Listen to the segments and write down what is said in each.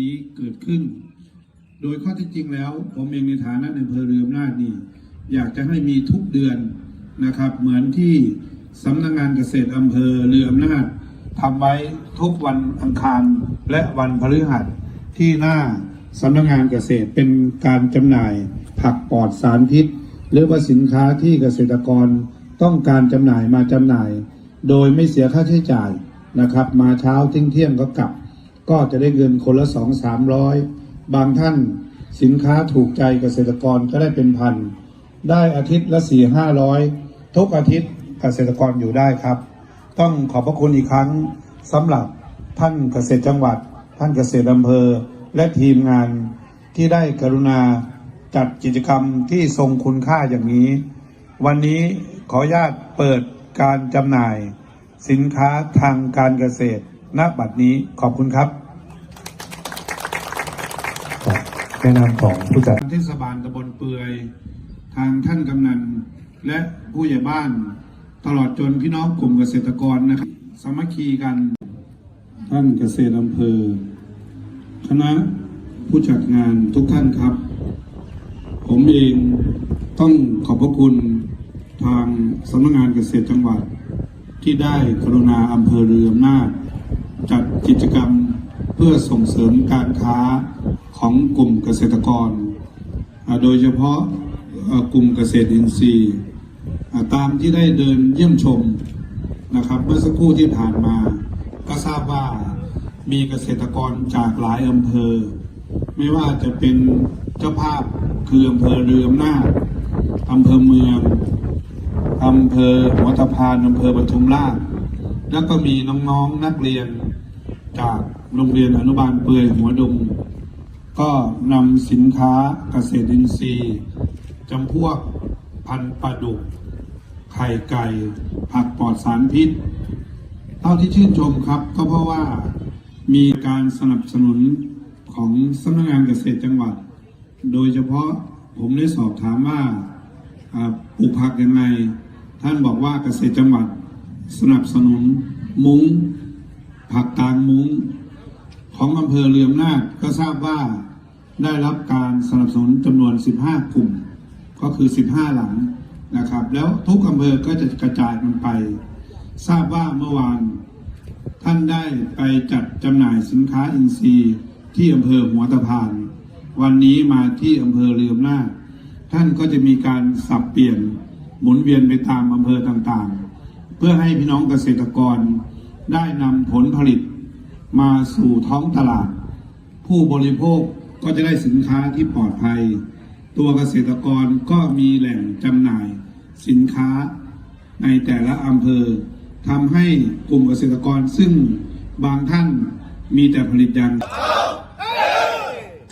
นี้เกิดขึ้น โดยข้อที่จริงแล้วผมเองในฐานะในอำเภอเรืออำนาจนี่อยากจะให้มีทุกเดือนนะครับ เหมือนที่สำนักงานเกษตรอำเภอเรืออำนาจทำไว้ทุกวันอังคารและวันพฤหัสที่หน้าสำนักงานเกษตรเป็นการจำหน่ายผักปลอดสารพิษ หรือว่าสินค้าที่เกษตรกรต้องการจำหน่ายมาจำหน่าย โดยไม่เสียค่าใช้จ่ายนะครับ มาเช้าเที่ยงเที่ยงก็กลับ ก็จะได้เงินคนละสองสามร้อยบางท่านสินค้าถูกใจเกษตรกรก็ได้เป็นพัน ได้อาทิตย์ละสี่ห้าร้อยทุกอาทิตย์เกษตรกรอยู่ได้ครับ ต้องขอบพระคุณอีกครั้งสำหรับท่านเกษตรจังหวัด ท่านเกษตรอำเภอ และทีมงานที่ได้กรุณาจัดกิจกรรมที่ทรงคุณค่าอย่างนี้ วันนี้ขออนุญาตเปิดการจำหน่าย สินค้าทางการเกษตรณบัดนี้ขอบคุณครับ แนะนำของผู้จัดเทศบาลตำบลเปือย ทางท่านกำนันและผู้ใหญ่บ้านตลอดจนพี่น้องกลุ่มเกษตรกรนะครับสามัคคีกัน ท่านเกษตรอำเภอ คณะผู้จัดงานทุกท่านครับ ผมเองต้องขอบพระคุณทางสำนักงานเกษตรจังหวัด ที่ได้กรุณาอำเภอเรืออำนาจจัดกิจกรรมเพื่อส่งเสริมการค้า ของกลุ่มเกษตรกร โดยเฉพาะกลุ่มเกษตรอินทรีย์ ตามที่ได้เดินเยี่ยมชมนะครับเมื่อสักครู่ที่ผ่านมาก็ทราบว่ามีเกษตรกรจากหลายอำเภอ ไม่ว่าจะเป็นเจ้าภาพคืออำเภอเรืออำนาจอำเภอเมืองอำเภอหัวตะพานอำเภอปทุมราช แล้วก็มีน้องๆนนักเรียนจากโรงเรียนอนุบาลเปือยหัวดง ก็นำสินค้าเกษตรอินทรีย์จำพวกพันปลาดุก ไข่ไก่ ผักปลอดสารพิษ เท่าที่ชื่นชมครับ ก็เพราะว่ามีการสนับสนุนของสำนักงานเกษตรจังหวัด โดยเฉพาะผมได้สอบถามว่าปลูกผักยังไง ท่านบอกว่าเกษตรจังหวัด สนับสนุนมุง้ง ผักกลางมุ้ง ของอำเภอเรืออำนาจก็ทราบว่า ได้รับการสนับสนุนจำนวน 15 กลุ่ม ก็คือ 15 หลังนะครับ แล้วทุกอำเภอก็จะกระจายมันไป ทราบว่าเมื่อวานท่านได้ไปจัดจำหน่ายสินค้าอินทรีย์ที่อำเภอหัวตะพาน วันนี้มาที่อำเภอเรืออำนาท่านก็จะมีการสับเปลี่ยนหมุนเวียนไปตามอำเภอต่างๆ เพื่อให้พี่น้องเกษตรกรได้นำผลผลิตมาสู่ท้องตลาด ผู้บริโภค ก็จะได้สินค้าที่ปลอดภัย ตัวเกษตรกรก็มีแหล่งจำหน่ายสินค้าในแต่ละอำเภอทำให้กลุ่มเกษตรกรซึ่งบางท่านมีแต่ผลิตอย่าง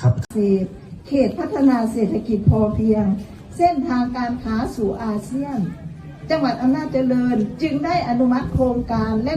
ครับเกษตรเขตพัฒนาเศรษฐกิจพอเพียง เส้นทางการค้าสู่อาเซียน จังหวัดอำนาจเจริญจึงได้อนุมัติโครงการและ